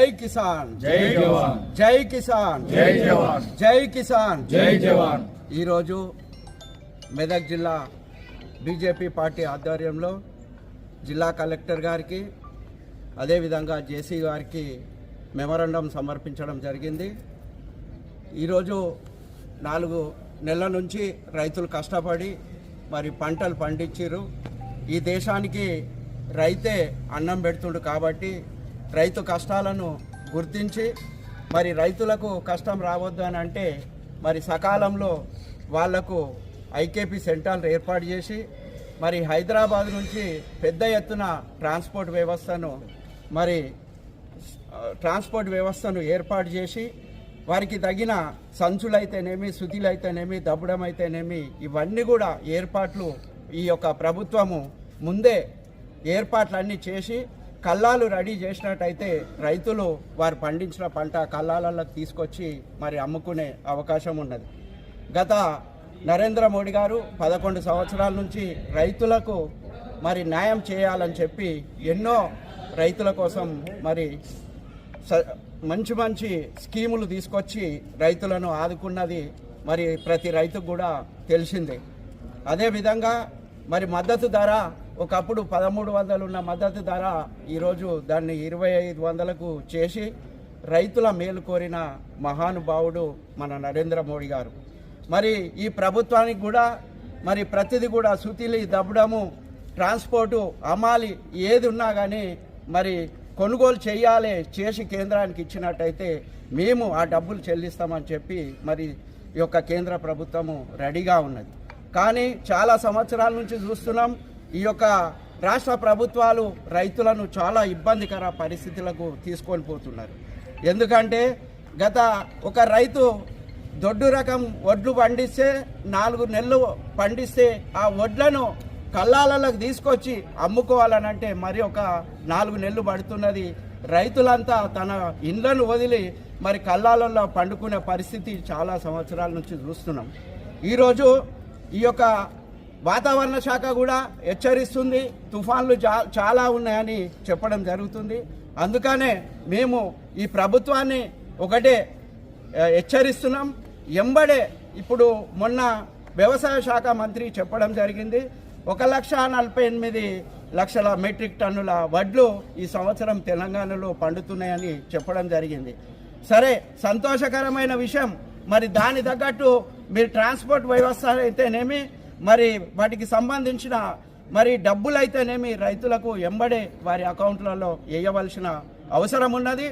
జై కిసాన్. జై జవాన్. జై కిసాన్. జై జవాన్. జై కిసాన్. జై జవాన్. ఈరోజు మెదక్ జిల్లా బీజేపీ పార్టీ ఆధ్వర్యంలో జిల్లా కలెక్టర్ గారికి అదేవిధంగా జేసీ గారికి మెమరాండం సమర్పించడం జరిగింది. ఈరోజు నాలుగు నెలల నుంచి రైతులు కష్టపడి మరి పంటలు పండించారు ఈ దేశానికి రైతే అన్నం పెడుతుండు కాబట్టి రైతు కష్టాలను గుర్తించి మరి రైతులకు కష్టం రావద్దు అని అంటే మరి సకాలంలో వాళ్ళకు ఐకేపీ సెంటర్లు ఏర్పాటు చేసి మరి హైదరాబాద్ నుంచి పెద్ద ఎత్తున ట్రాన్స్పోర్ట్ వ్యవస్థను మరి ట్రాన్స్పోర్ట్ వ్యవస్థను ఏర్పాటు చేసి వారికి తగిన సంచులైతేనేమి శుతిలైతేనేమి దబ్బడం అయితేనేమి ఇవన్నీ కూడా ఏర్పాట్లు ఈ యొక్క ప్రభుత్వము ముందే ఏర్పాట్లన్నీ చేసి కల్లాలు రెడీ చేసినట్టయితే రైతులు వారు పండించిన పంట కల్లాలలో తీసుకొచ్చి మరి అమ్ముకునే అవకాశం ఉన్నది. గత నరేంద్ర మోడీ గారు పదకొండు సంవత్సరాల నుంచి రైతులకు మరి న్యాయం చేయాలని చెప్పి ఎన్నో రైతుల కోసం మరి స- మంచి మంచి స్కీములు తీసుకొచ్చి రైతులను ఆదుకున్నది మరి ప్రతి రైతుకు కూడా తెలిసిందే. అదేవిధంగా మరి మద్దతు ధర ఒకప్పుడు పదమూడు వందలు ఉన్న మద్దతు ధర ఈరోజు దాన్ని ఇరవై ఐదు వందలకు చేసి రైతుల మేలు కోరిన మహానుభావుడు మన నరేంద్ర మోడీ గారు. మరి ఈ ప్రభుత్వానికి కూడా మరి ప్రతిదీ కూడా సుతిలి దబ్బడము ట్రాన్స్పోర్టు అమ్మాలి ఏది ఉన్నా కానీ మరి కొనుగోలు చేయాలి చేసి కేంద్రానికి ఇచ్చినట్టయితే మేము ఆ డబ్బులు చెల్లిస్తామని చెప్పి మరి ఈ యొక్క కేంద్ర ప్రభుత్వము రెడీగా ఉన్నది. కానీ చాలా సంవత్సరాల నుంచి చూస్తున్నాం ఈ యొక్క రాష్ట్ర ప్రభుత్వాలు రైతులను చాలా ఇబ్బందికర పరిస్థితులకు తీసుకొని పోతున్నారు. ఎందుకంటే గత ఒక రైతు దొడ్డు రకం వడ్లు పండిస్తే నాలుగు నెలలు పండిస్తే ఆ వడ్లను కల్లాలకు తీసుకొచ్చి అమ్ముకోవాలనంటే మరి ఒక నాలుగు నెలలు పడుతున్నది. రైతులంతా తన ఇండ్లను వదిలి మరి కల్లాలలో పండుకునే పరిస్థితి చాలా సంవత్సరాల నుంచి చూస్తున్నాం. ఈరోజు ఈ యొక్క వాతావరణ శాఖ కూడా హెచ్చరిస్తుంది. తుఫాన్లు చాలా ఉన్నాయని చెప్పడం జరుగుతుంది. అందుకనే మేము ఈ ప్రభుత్వాన్ని ఒకటే హెచ్చరిస్తున్నాం. ఎంబడే ఇప్పుడు మొన్న వ్యవసాయ శాఖ మంత్రి చెప్పడం జరిగింది. ఒక లక్ష నలభై ఎనిమిది లక్షల మెట్రిక్ టన్నుల వడ్లు ఈ సంవత్సరం తెలంగాణలో పండుతున్నాయని చెప్పడం జరిగింది. సరే సంతోషకరమైన విషయం. మరి దాని తగ్గట్టు మీరు ట్రాన్స్పోర్ట్ వ్యవస్థ అయితేనేమి మరి వాటికి సంబంధించిన మరి డబ్బులు అయితేనేమి రైతులకు ఎంబడే వారి అకౌంట్లలో వేయవలసిన అవసరం ఉన్నది